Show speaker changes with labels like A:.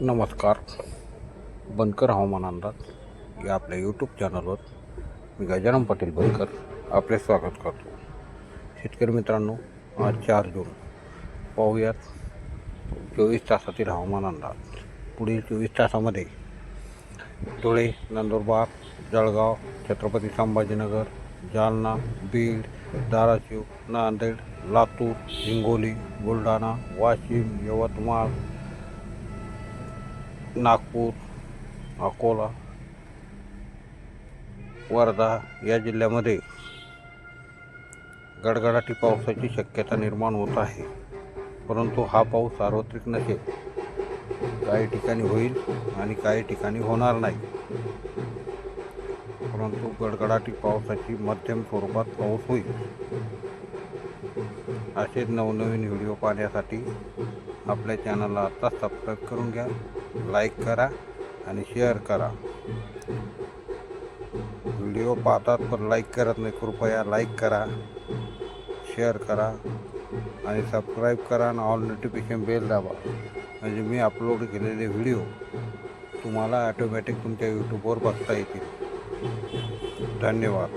A: नमस्कार. बनकर हवामान अंदाज या आपल्या यूट्यूब चॅनलवर मी गजानन पाटील बनकर आपले स्वागत करतो. शेतकरी मित्रांनो आज चार जून. पाहूयात चोवीस तासातील हवामान अंदाज. पुढील चोवीस तासामध्ये धुळे नंदुरबार जळगाव छत्रपती संभाजीनगर जालना बीड धाराशिव नांदेड लातूर हिंगोली बुलढाणा वाशिम यवतमाळ नागपूर अकोला वर्धा या जिल्ह्यामध्ये गडगडाटी पावसाची शक्यता निर्माण होत आहे. परंतु हा पाऊस सार्वत्रिक नसेल काही ठिकाणी होईल आणि काही ठिकाणी होणार नाही. परंतु गडगडाटी पावसाची मध्यम स्वरूपात पाऊस होईल असेच नवनवीन व्हिडिओ पाहण्यासाठी आपल्या चॅनलला आत्ता सबस्क्राईब करून घ्या. लाईक करा आणि शेअर करा. व्हिडिओ पाहतात पण लाईक करत नाही कृपया लाईक करा शेअर करा आणि सबस्क्राईब करा आणि ऑल नोटिफिकेशन बेल दाबा. म्हणजे मी अपलोड केलेले व्हिडिओ तुम्हाला ॲटोमॅटिक तुमच्या यूट्यूबवर बघता येतील. धन्यवाद.